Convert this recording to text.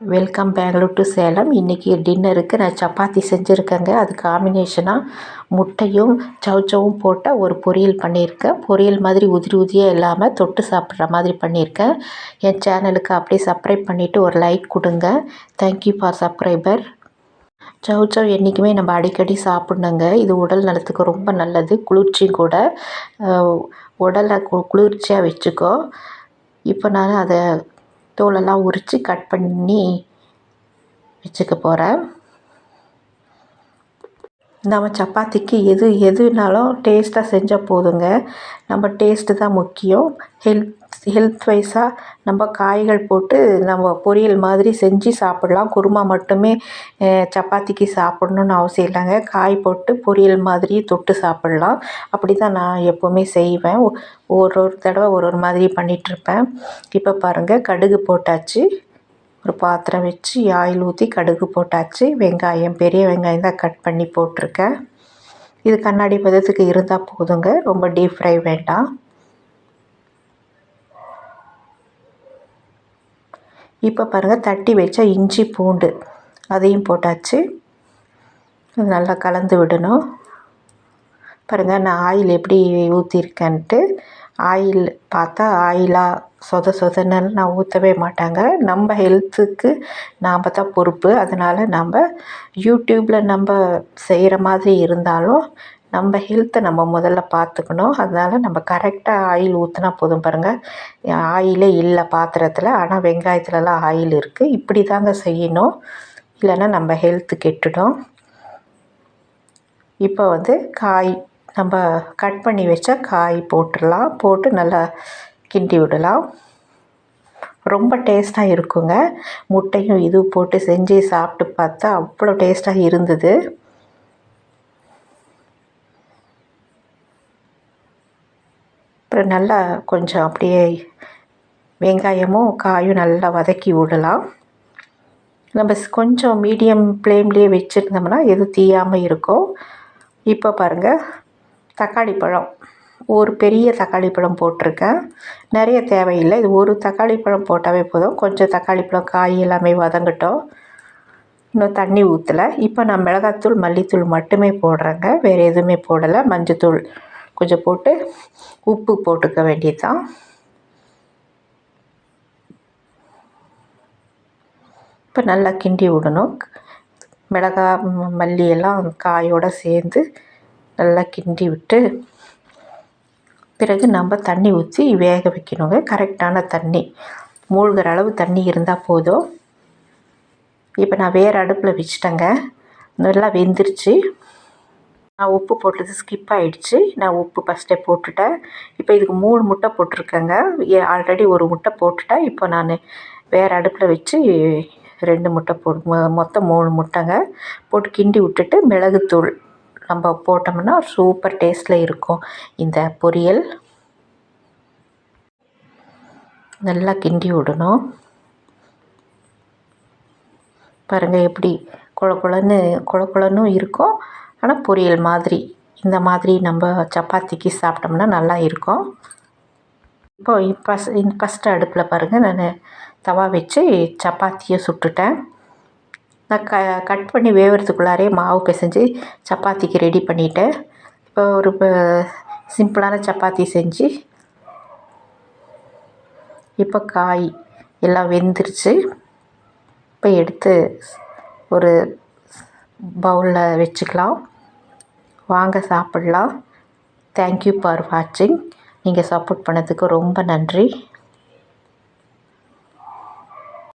Welcome Bangalore to Salem இன்றைக்கி டின்னருக்கு நான் சப்பாத்தி செஞ்சுருக்கேங்க. அது காம்பினேஷனாக முட்டையும் சவுச்சவும் போட்ட ஒரு பொரியல் பண்ணியிருக்கேன். பொரியல் மாதிரி உதிரி உதிரியாக இல்லாமல் தொட்டு சாப்பிட்ற மாதிரி பண்ணியிருக்கேன். என் சேனலுக்கு அப்படியே சப்ஸ்கிரைப் பண்ணிவிட்டு ஒரு லைக் கொடுங்க. தேங்க்யூ ஃபார் சப்ஸ்கிரைபர் சௌச்சௌ என்றைக்குமே நம்ம அடிக்கடி சாப்பிட்ணுங்க. இது உடல் நலத்துக்கு ரொம்ப நல்லது. குளிர்ச்சியும் கூட. உடலை கு குளிர்ச்சியாக வச்சுக்கோ. இப்போ நான் அதை தோலெல்லாம் உரித்து கட் பண்ணி வச்சுக்க போகிறேன் நம்ம சப்பாத்திக்கு எது எதுனாலும் டேஸ்ட்டாக செஞ்சால் போதுங்க. நம்ம டேஸ்ட்டு தான் முக்கியம். ஹெல்த் ஹெல்த் வைஸாக நம்ம காய்கள் போட்டு நம்ம பொரியல் மாதிரி செஞ்சு சாப்பிட்லாம். குருமா மட்டுமே சப்பாத்திக்கு சாப்பிட்ணுன்னு அவசியம் இல்லைங்க. காய் போட்டு பொரியல் மாதிரி தொட்டு சாப்பிட்லாம். அப்படி தான் நான் எப்போவுமே செய்வேன். ஒரு ஒரு தடவை ஒரு ஒரு மாதிரி பண்ணிகிட்ருப்பேன் இப்போ பாருங்கள் கடுகு போட்டாச்சு. ஒரு பாத்திரம் வச்சு ஆயில் ஊற்றி கடுகு போட்டாச்சு. வெங்காயம் பெரிய வெங்காயம் தான் கட் பண்ணி போட்டிருக்கேன். இது கண்ணாடி பதத்துக்கு இருந்தால் போதுங்க. ரொம்ப டீப் ஃப்ரை வேண்டாம். இப்போ பாருங்கள் தட்டி வச்சா இஞ்சி பூண்டு அதையும் போட்டாச்சு. நல்லா கலந்து விடணும். பாருங்கள் நான் ஆயில் எப்படி ஊற்றிருக்கேன்ட்டு ஆயில் பார்த்தா ஆயிலாக சொத சொதன்னு நான் ஊற்றவே மாட்டாங்க. நம்ம ஹெல்த்துக்கு நாம் தான் பொறுப்பு. அதனால் நம்ம யூடியூப்பில் நம்ம செய்கிற மாதிரி இருந்தாலும் நம்ம ஹெல்த்தை நம்ம முதல்ல பார்த்துக்கணும். அதனால் நம்ம கரெக்டாக ஆயில் ஊற்றினா போதும் பாருங்கள் ஆயிலே இல்லை பாத்திரத்தில். ஆனால் வெங்காயத்துலலாம் ஆயில் இருக்குது இப்படி தாங்க செய்யணும். இல்லைன்னா நம்ம ஹெல்த்து கெட்டுடும். இப்போ வந்து காய் நம்ம கட் பண்ணி வச்ச காய் போட்டுடலாம். போட்டு நல்லா கிண்டி விடலாம். ரொம்ப டேஸ்ட்டாக இருக்குங்க. முட்டையும் இது போட்டு செஞ்சு சாப்பிட்டு பார்த்தா அவ்வளோ டேஸ்ட்டாக இருந்தது. அப்புறம் நல்லா கொஞ்சம் அப்படியே வெங்காயமும் காயும் நல்லா வதக்கி விடலாம். நம்ம கொஞ்சம் மீடியம் ஃப்ளேம்லேயே வச்சுருந்தோம்னா எதுவும் தீயாமல் இருக்கும் இப்போ பாருங்கள் தக்காளி பழம். ஒரு பெரிய தக்காளி பழம் போட்டிருக்கேன். நிறைய தேவையில்லை. இது ஒரு தக்காளி பழம் போட்டாவே போதும். கொஞ்சம் தக்காளி பழம் காய் எல்லாமே வதங்கட்டும். இன்னும் தண்ணி ஊற்றலை இப்போ நான் மிளகாத்தூள் மல்லித்தூள் மட்டுமே போடுறேங்க. வேறு எதுவுமே போடலை. மஞ்சத்தூள் கொஞ்சம் போட்டு உப்பு போட்டுக்க வேண்டியது தான் இப்போ நல்லா கிண்டி விடணும். மிளகா மல்லி எல்லாம் காயோடு சேர்ந்து நல்லா கிண்டி விட்டு பிறகு நம்ம தண்ணி ஊற்றி வேக வைக்கணுங்க. கரெக்டான தண்ணி. மூழ்கிற அளவு தண்ணி இருந்தால் போதும். இப்போ நான் வேறு அடுப்பில் வச்சுட்டேங்க. நல்லா வெந்துருச்சு. நான் உப்பு போட்டது ஸ்கிப் ஆகிடுச்சு நான் உப்பு ஃபஸ்ட்டே போட்டுட்டேன். இப்போ இதுக்கு மூணு முட்டை போட்டிருக்கேங்க. ஆல்ரெடி ஒரு முட்டை போட்டுட்டேன். இப்போ நான் வேறு அடுப்பில் வச்சு ரெண்டு முட்டை போட்டு மொத்தம் மூணு முட்டைங்க. போட்டு கிண்டி விட்டுட்டு மிளகுத்தூள். நம்ம போட்டோம்னா சூப்பர் டேஸ்ட்டில் இருக்கும். இந்த பொரியல். நல்லா கிண்டி விடணும். பாருங்கள் எப்படி குழ குழன்னு குழ குழன்னும் இருக்கும். ஆனால் பொரியல் மாதிரி இந்த மாதிரி நம்ம சப்பாத்திக்கு சாப்பிட்டோம்னா நல்லா இருக்கும். இப்போ இப்போ ஃபஸ்ட்டு அடுப்பில் பாருங்கள் நான் தவா வச்சு சப்பாத்தியை சுட்டுட்டேன். நான் க கட் பண்ணி வேகிறதுக்குள்ளாரே மாவு பிசைஞ்சு சப்பாத்திக்கு ரெடி பண்ணிவிட்டேன் இப்போ ஒரு சிம்பிளான சப்பாத்தி செஞ்சு இப்போ காய் எல்லாம் வெந்துருச்சு. இப்போ எடுத்து ஒரு பவுலில் வச்சுக்கலாம். வாங்க சாப்பிட்லாம். தேங்க்யூ ஃபார் வாட்சிங் நீங்கள் சப்போர்ட் பண்ணதுக்கு ரொம்ப நன்றி.